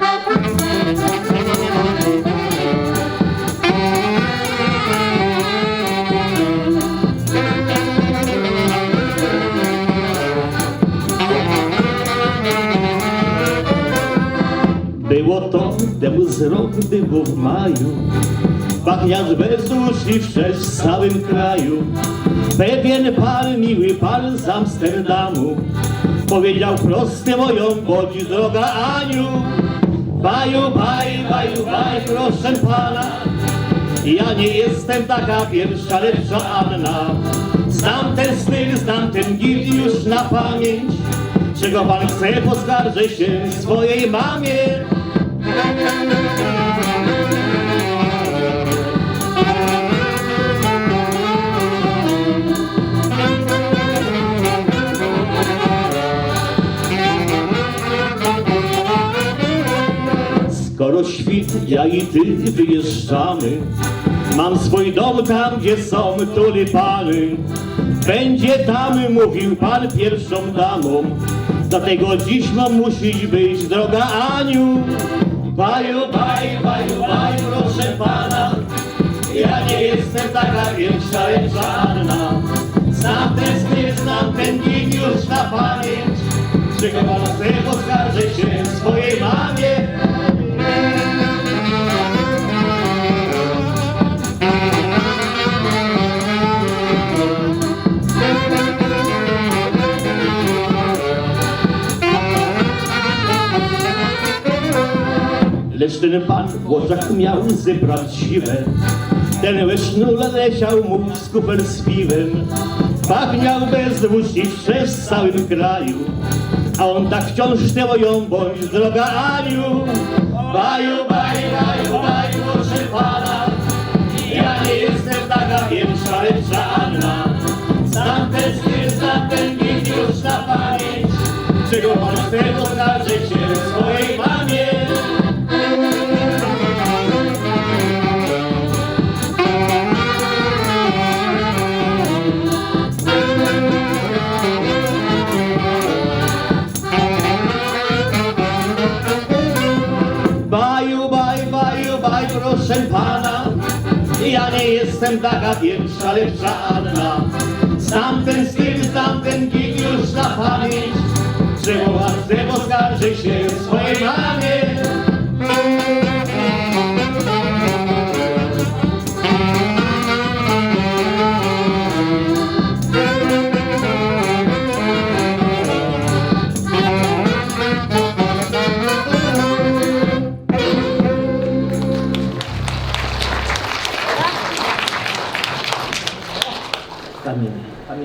Było to, temu z rok było w maju Pachniacz bez uszli przez całym kraju. Pewien pan, miły pan z Amsterdamu Powiedział proste moją, bądź droga Aniu Baju, baj, baju, baj, proszę pana. Ja nie jestem taka pierwsza, lepsza Anna. Znam ten styl, znam ten git już na pamięć. Czego pan chce, poskarżę się swojej mamie Skoro ja i ty wyjeżdżamy. Mam swój dom tam, gdzie są tulipany. Będzie tam, mówił pan pierwszą damą. Dlatego dziś mam musić być, droga Aniu. Baju, baj, baju, baj, proszę pana. Ja nie jestem taka pierwsza, lepsza Anna Lecz ten pan w oczach miał łzy prawdziwe Ten łysznule leciał mu z kufer z piwem. Pachniał bezdusznie przez całym kraju. A on tak wciąż ją bądź droga Aniu Baju, baju, baju, baju, proszę pana proszę pana Ja nie jestem taka pierwsza, lepsza Anna Znam ten styl, kami